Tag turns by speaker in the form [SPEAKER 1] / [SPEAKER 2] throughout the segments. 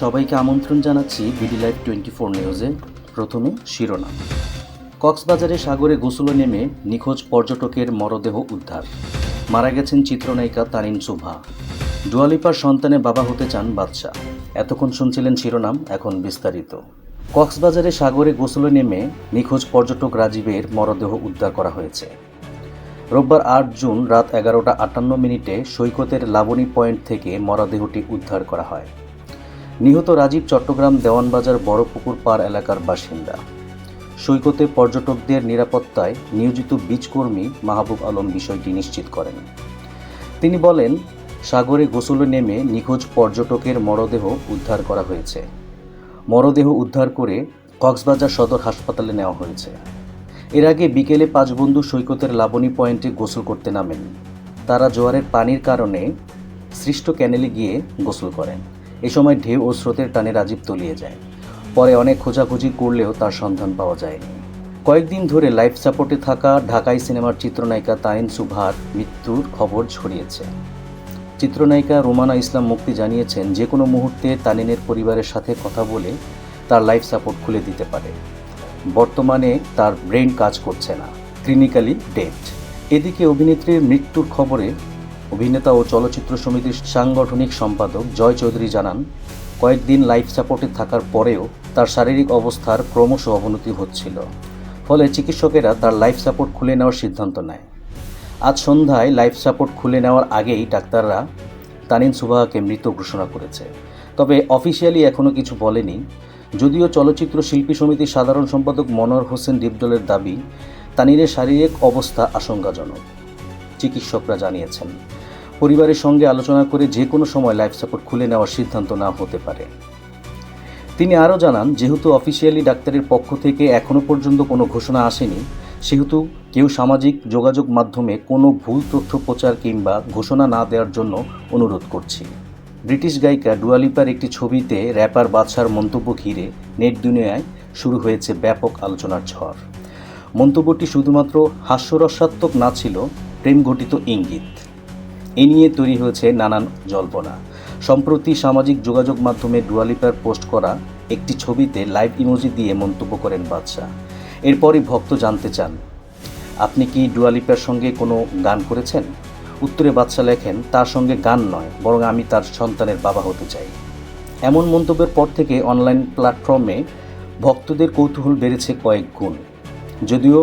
[SPEAKER 1] সবাইকে আমন্ত্রণ জানাচ্ছি বিডি লাইভ টোয়েন্টি ফোর নিউজে। প্রথমে শিরোনাম। কক্সবাজারে সাগরে গোসলে নেমে নিখোঁজ পর্যটকের মরদেহ উদ্ধার। মারা গেছেন চিত্রনায়িকা তানিন সুভা ডুয়ালিপার সন্তানে বাবা হতে চান বাদশাহ। এতক্ষণ শুনছিলেন শিরোনাম, এখন বিস্তারিত। কক্সবাজারে সাগরে গোসলে নেমে নিখোঁজ পর্যটক রাজীবের মরদেহ উদ্ধার করা হয়েছে। রোববার আট জুন রাত এগারোটা আটান্ন মিনিটে সৈকতের লাবণী পয়েন্ট থেকে মরদেহটি উদ্ধার করা হয়। নিহত রাজীব চট্টগ্রাম দেওয়ানবাজার বড়পুকুর পার এলাকার বাসিন্দা। সৈকতে পর্যটকদের নিরাপত্তায় নিয়োজিত বীজকর্মী মাহবুব আলম বিষয়টি নিশ্চিত করেন। তিনি বলেন, সাগরে গোসলে নেমে নিখোঁজ পর্যটকের মরদেহ উদ্ধার করা হয়েছে। মরদেহ উদ্ধার করে কক্সবাজার সদর হাসপাতালে নেওয়া হয়েছে। এর আগে বিকেলে পাঁচ বন্ধু সৈকতের লাবণী পয়েন্টে গোসল করতে নামেন। তারা জোয়ারের পানির কারণে সৃষ্ট ক্যানেলে গিয়ে গোসল করেন। এ সময় ঢেউ ও স্রোতের টানে রাজীব তলিয়ে যায়। পরে অনেক খোঁজাখুঁজি করলেও তার সন্ধান পাওয়া যায়নি। কয়েকদিন ধরে লাইফ সাপোর্টে থাকা ঢাকাই সিনেমার চিত্রনায়িকা তাইন সুভার মৃত্যুর খবর ছড়িয়েছে। চিত্রনায়িকা রোমানা ইসলাম মুক্তি জানিয়েছেন, যে কোনো মুহূর্তে তানিনের পরিবারের সাথে কথা বলে তার লাইফ সাপোর্ট খুলে দিতে পারে। বর্তমানে তার ব্রেন কাজ করছে না। ক্লিনিক্যালি ডেড এদিকে অভিনেত্রীর মৃত্যুর খবরে অভিনেতা ও চলচ্চিত্র সমিতির সাংগঠনিক সম্পাদক জয় চৌধুরী জানান, কয়েকদিন লাইফ সাপোর্টে থাকার পরেও তার শারীরিক অবস্থার ক্রমশ অবনতি হচ্ছিল, ফলে চিকিৎসকেরা তার লাইফ সাপোর্ট খুলে নেওয়ার সিদ্ধান্ত নেয়। আজ সন্ধ্যায় লাইফ সাপোর্ট খুলে নেওয়ার আগেই ডাক্তাররা তানিন সুবাহাকে মৃত ঘোষণা করেছে। তবে অফিসিয়ালি এখনও কিছু বলেনি। যদিও চলচ্চিত্র শিল্পী সমিতির সাধারণ সম্পাদক মনোয়ার হোসেন ডিপজলের দাবি তানিনের শারীরিক অবস্থা আশঙ্কাজনক, চিকিৎসকরা জানিয়েছেন। পরিবারের সঙ্গে আলোচনা করে যে কোনো সময় লাইফ সাপোর্ট খুলে নেওয়ার সিদ্ধান্ত না হতে পারে। তিনি আরও জানান, যেহেতু অফিসিয়ালি ডাক্তারের পক্ষ থেকে এখনও পর্যন্ত কোনো ঘোষণা আসেনি, সেহেতু কেউ সামাজিক যোগাযোগ মাধ্যমে কোনো ভুল তথ্য প্রচার কিংবা ঘোষণা না দেওয়ার জন্য অনুরোধ করছি। ব্রিটিশ গায়িকা ডুয়ালিপার একটি ছবিতে র্যাপার বাদশার মন্তব্য ঘিরে নেট দুনিয়ায় শুরু হয়েছে ব্যাপক আলোচনার ঝড়। মন্তব্যটি শুধুমাত্র হাস্যরসাত্মক না ছিল, প্রেমঘটিত ইঙ্গিত। এ নিয়ে তৈরি হয়েছে নানান জল্পনা। সম্প্রতি সামাজিক যোগাযোগ মাধ্যমে ডুয়ালিপার পোস্ট করা একটি ছবিতে লাইভ ইমোজি দিয়ে মন্তব্য করেন বাদশাহ। এরপরই ভক্ত জানতে চান, আপনি কি ডুয়ালিপার সঙ্গে কোনো গান করেছেন? উত্তরে বাদশাহ লেখেন, তার সঙ্গে গান নয়, বরং আমি তার সন্তানের বাবা হতে চাই। এমন মন্তব্যের পর থেকে অনলাইন প্ল্যাটফর্মে ভক্তদের কৌতূহল বেড়েছে কয়েক গুণ। যদিও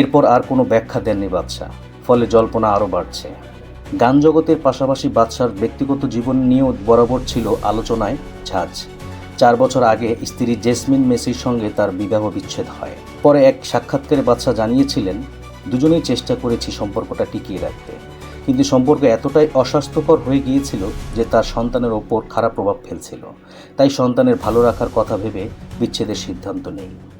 [SPEAKER 1] এরপর আর কোনো ব্যাখ্যা দেননি বাদশাহ, ফলে জল্পনা আরও বাড়ছে। গান জগতের পাশাপাশি বাদশার ব্যক্তিগত জীবন নিয়েও বরাবর ছিল আলোচনায় ঝাঁজ। চার বছর আগে স্ত্রী জেসমিন মেসির সঙ্গে তার বিবাহ বিচ্ছেদ হয়। পরে এক সাক্ষাৎকারে বাদশাহ জানিয়েছিলেন, দুজনেই চেষ্টা করেছি সম্পর্কটা টিকিয়ে রাখতে। কিন্তু সম্পর্ক এতটাই অস্বাস্থ্যকর হয়ে গিয়েছিল যে তার সন্তানের ওপর খারাপ প্রভাব ফেলছিল। তাই সন্তানের ভালো রাখার কথা ভেবে বিচ্ছেদের সিদ্ধান্ত নেই।